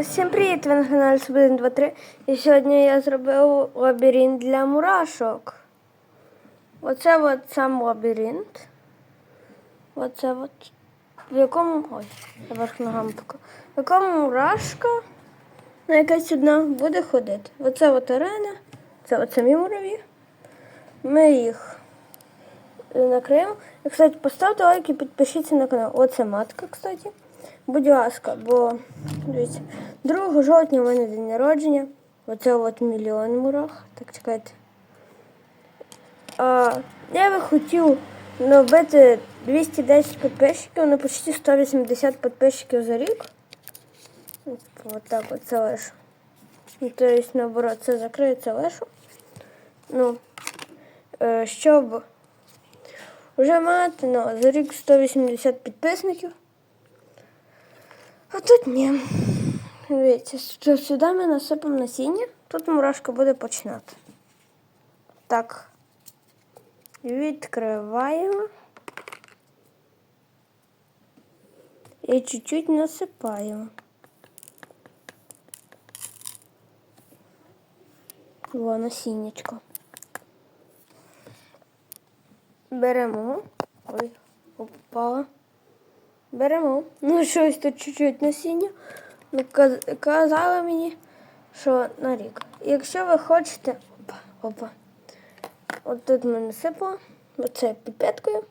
Всім привіт! Ви на каналі Суб 1, 2, 3. І сьогодні я зробив лабіринт для мурашок. Оце от сам лабіринт. Оце от. В якому. Ой, я верх ногами пока. В якому мурашка на якась одна буде ходити. Оце от арена. Це от самі мураві. Ми їх накриємо. І, кстати, поставте лайк і підпишіться на канал. Оце матка, кстати. Будь ласка, бо дивіться, 2 жовтня у мене день народження. Оце от мільйон мурах. Так чекайте. А, я би хотів набити 210 підписчиків на почти 180 підписчиків за рік. От так от це лише. Ну, Тобто, наоборот, це закриється лише. Ну, е, щоб вже мати ну, за рік 180 підписників. А тут ні. Дивіться, сюди ми насипемо насіння, тут мурашка буде починати. Так. Відкриваємо. І чуть-чуть насипаємо. Во насіннячко. Беремо. Ой, упала. Беремо. Ну, щось тут чуть-чуть насіння. Ну, Казали мені, що на рік. Якщо ви хочете. Опа, опа. От тут ми насипали. Оце піпеткою.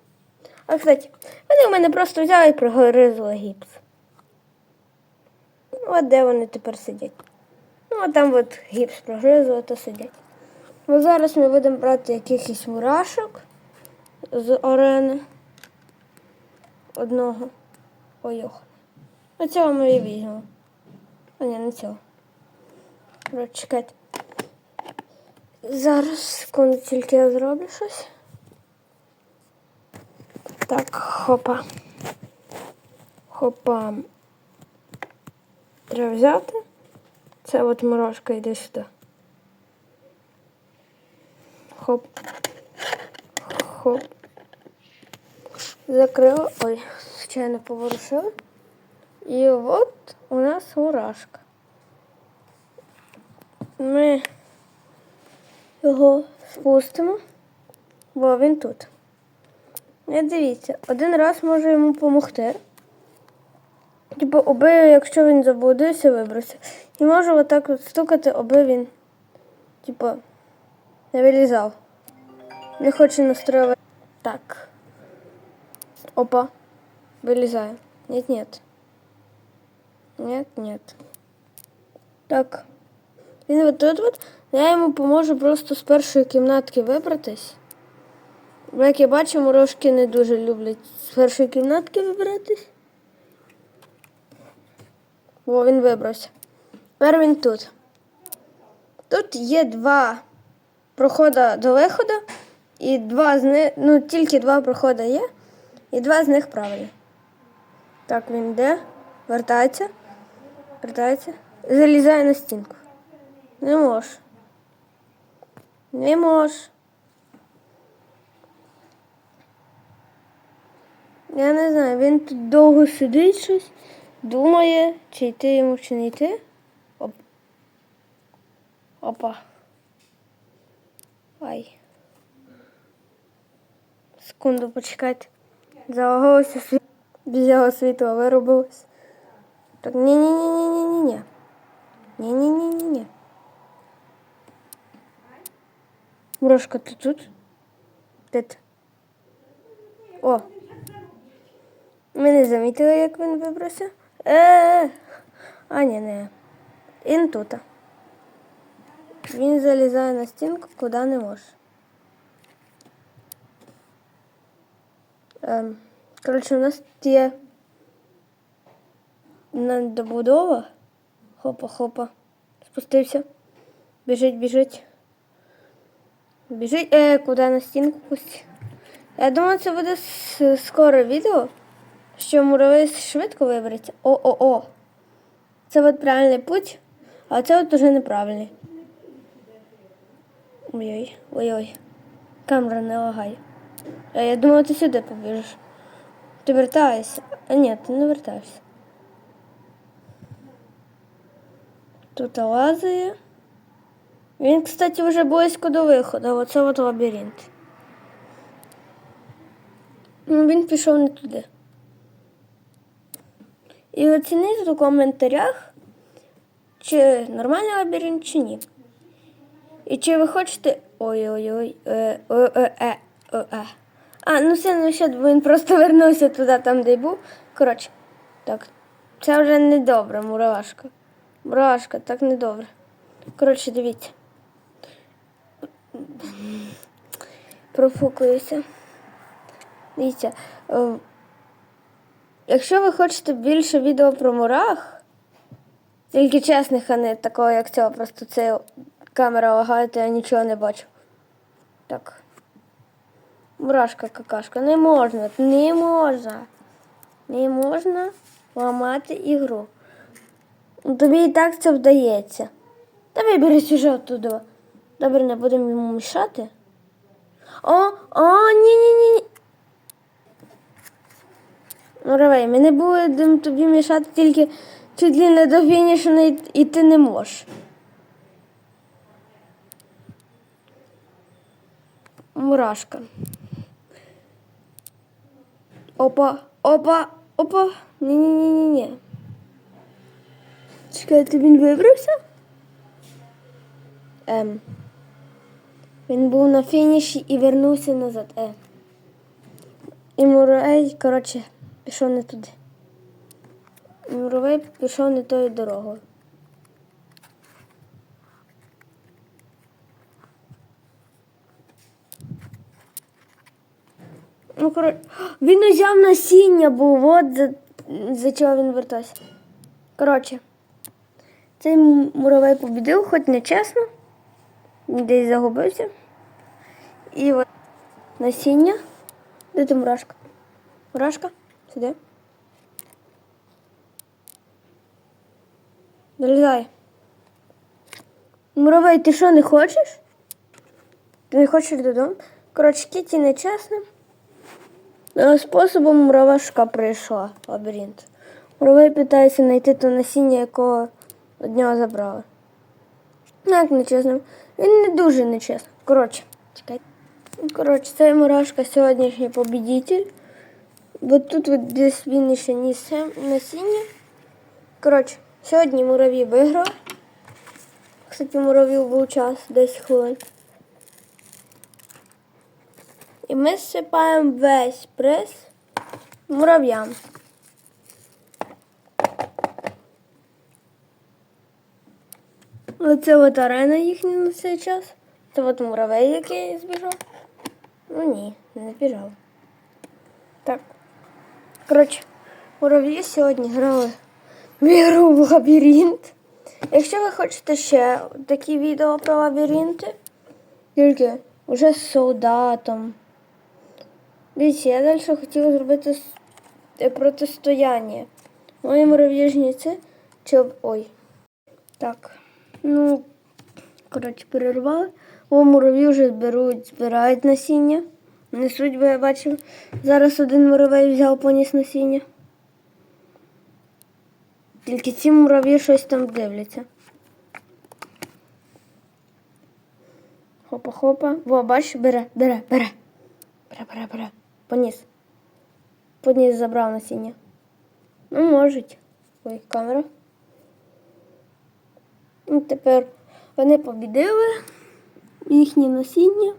А кстати, вони в мене просто взяли і пригоризли гіпс. Ну, От де вони тепер сидять. Ну, а там от гіпс прогризли, то сидять. Ну, зараз ми будемо брати якихось мурашок з арени. Одного. Ой, ох. А цього ми і візьмемо. А ні, не цього. Чекайте. Зараз, секунду, тільки я зроблю щось. Так, хопа. Хопа. Треба взяти. Це от морожка йде сюди. Хоп. Хоп. Закрила. Ой, случайно поворушила. І от у нас мурашка. Ми його спустимо, бо він тут. Не дивіться, один раз може йому допомогти. Типу, аби, якщо він заблудився, вибрався. І можу отак от стукати, аби він, типу, не вилізав. Не хоче настроювати. Так. Опа. Вылезаем. Нет, нет. Нет, нет. Так. Він от тут от. Я йому поможу просто з першої кімнатки вибратись. Як я бачу, морожки не дуже люблять з першої кімнатки вибратись. О, він вибрався. Тепер він тут. Тут є два проходи до виходу. І два з них, ну тільки два проходи є. І два з них правильні. Так, він йде, вертається, вертається, залізає на стінку. Не мож. Не мож. Я не знаю, він тут довго сидить щось, думає, чи йти йому, чи не йти. Оп. Опа. Ай. Секунду почекайте. Залагалося світло. Його світла виробилось. Так, ні-ні-ні-ні-ні-ні. Ні-ні-ні-ні-ні. Мрошка, ти тут? Де ти? О. Ми не замітили, як він вибрався. Е-е-е. А, ні, не. Він тут. Він залізає на стінку, куди не може. Ем, коротше, у нас є добудова. Хопа-хопа. Спустився. Біжить, біжить. Біжить. Е, куди на стінку пусть. Я думаю, це буде скоро відео, що муравей швидко вибереться. О-о-о. Це от правильний путь, а це от уже неправильний. Ой-ой, ой-ой. Камера не лагає. А я думала, ти сюди побіжиш. Ти вертаєшся. А ні, ти не вертаєшся. Тут лазає. Він, кстати, вже близько до виходу. Оце от лабіринт. Ну, він пішов не туди. І оцініть у коментарях, чи нормальний лабіринт, чи ні. І чи ви хочете. Ой-ой-ой. Е, е, е, е, е, е. А, ну все, ну ще він просто вернувся туди, там, де був. Коротше, так. Це вже недобре, муравашка. Муравашка, так недобре. Коротше, дивіться. Профукуюся. Дивіться. е, Якщо ви хочете більше відео про мурах, тільки чесних, а не такого, як цього, просто це камера лагає, то я нічого не бачу. Так. Мурашка какашка. Не можна, не можна. Не можна ламати ігру. Тобі і так це вдається. Давай бери сюжет туди. Добре, не будемо йому мішати. О, о, ні, ні, ні. Ну, ми не будемо тобі мішати тільки чуть ли не до фінішу і ти не можеш. Мурашка. Опа, опа, опа. Ні-ні-ні-ні-ні. Чекайте, він вибрався? Ем. Він був на фініші і вернувся назад. Е. І муравей, коротше, пішов не туди. Муравей пішов не тою дорогою. Ну, коротше, він узяв насіння, був, от за, за чого він вертався. Коротше, цей муравей побідив, хоч не чесно. Десь загубився. І от насіння. Де ти мурашка? Мурашка? Сюди. Залізай. Муравей, ти що, не хочеш? Ти не хочеш додому? Коротше, Кіті нечесно. Е, Способом муравашка прийшла в лабіринт. Муравей питається знайти то насіння, якого від нього забрали. Ну, як нечесно. Він не дуже нечесно. Коротше, чекай. Коротше, цей мурашка сьогоднішній побідитель. Бо тут от десь він ще ніс насіння. Коротше, сьогодні муравій виграв. Кстати, муравів був час 10 хвилин. І ми зсипаємо весь приз мурав'ям. Оце от арена їхня на цей час. Це от муравей, який збіжав. Ну ні, не збіжав. Так. Коротше, мурав'ї сьогодні грали в ігру в лабіринт. Якщо ви хочете ще такі відео про лабіринти, тільки вже з солдатом. Дивіться, я далі хотіла зробити е, протистояння. Мої мурав'їжниці чи ой. Так. Ну, коротше, перервали. О, мураві вже беруть, збирають насіння. Несуть, бо я бачив. Зараз один муравей взяв поніс насіння. Тільки ці мураві щось там дивляться. Хопа-хопа. Во, бачиш, бере, бере, бере. Бере, бере, бере. Поніс. Поніс забрав насіння. Ну, можуть. Ой, камера. Ну, тепер вони побідили їхнє насіння.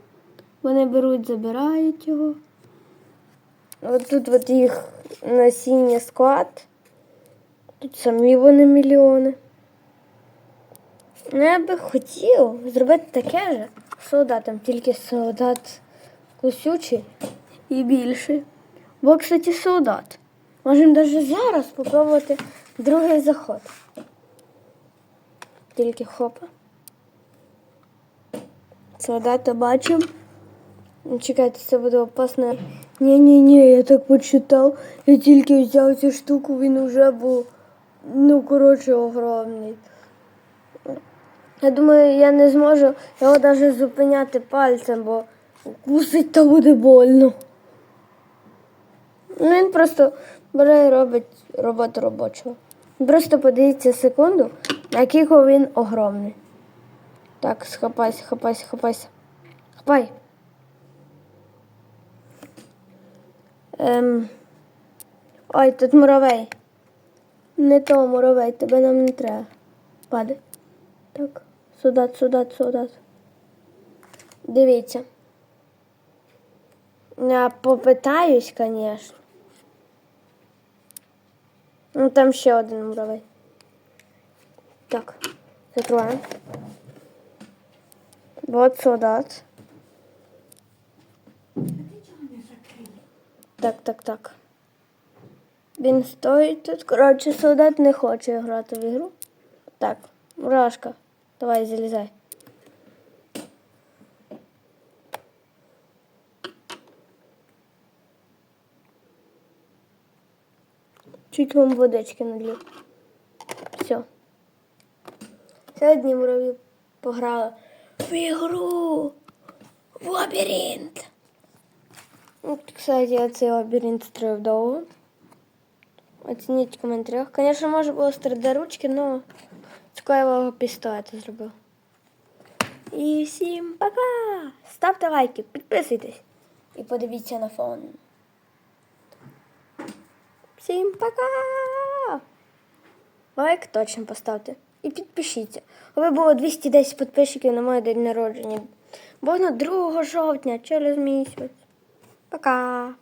Вони беруть, забирають його. От тут от їх насіння склад. Тут самі вони мільйони. Ну, я би хотів зробити таке же з солдатом, тільки солдат кусючий і більший. Бо, кстати, солдат. Можемо навіть зараз спробувати другий заход. Тільки хопа. Солдата бачимо. Ну, Чекайте, це буде опасно. Ні-ні-ні, я так почитав. Я тільки взяв цю штуку, він вже був, ну, коротше, огромний. Я думаю, я не зможу його навіть зупиняти пальцем, бо кусить то буде больно. Ну, він просто бере і робить роботу робочого. Просто подивіться секунду, який він огромний. Так, схапайся, хапайся, хапайся. Хапай. Ем. Ой, тут муравей. Не то муравей, тебе нам не треба. Падай. Так, солдат, солдат, солдат. Дивіться. Я попитаюсь, звісно. Ну, там ще один муравей. Так, закриваємо. Вот солдат. Так, так, так. Він стоїть тут. Коротше, солдат не хоче грати в ігру. Так, мурашка, давай залізай. Чуть вам водички налью. Все. Сьогодні мураві пограли в ігру. В лабіринт. Ну, Кстати, я цей лабіринт строїв довго. Оцініть в коментарях. Звісно, може було з 3D ручки, але клеєвого пістолета зробив. І всім пока! Ставте лайки, підписуйтесь і подивіться на фон. Всім пока! Лайк точно поставте. І підпишіться. Ви було 210 підписчиків на моє день народження. Бо на 2 жовтня через місяць. Пока!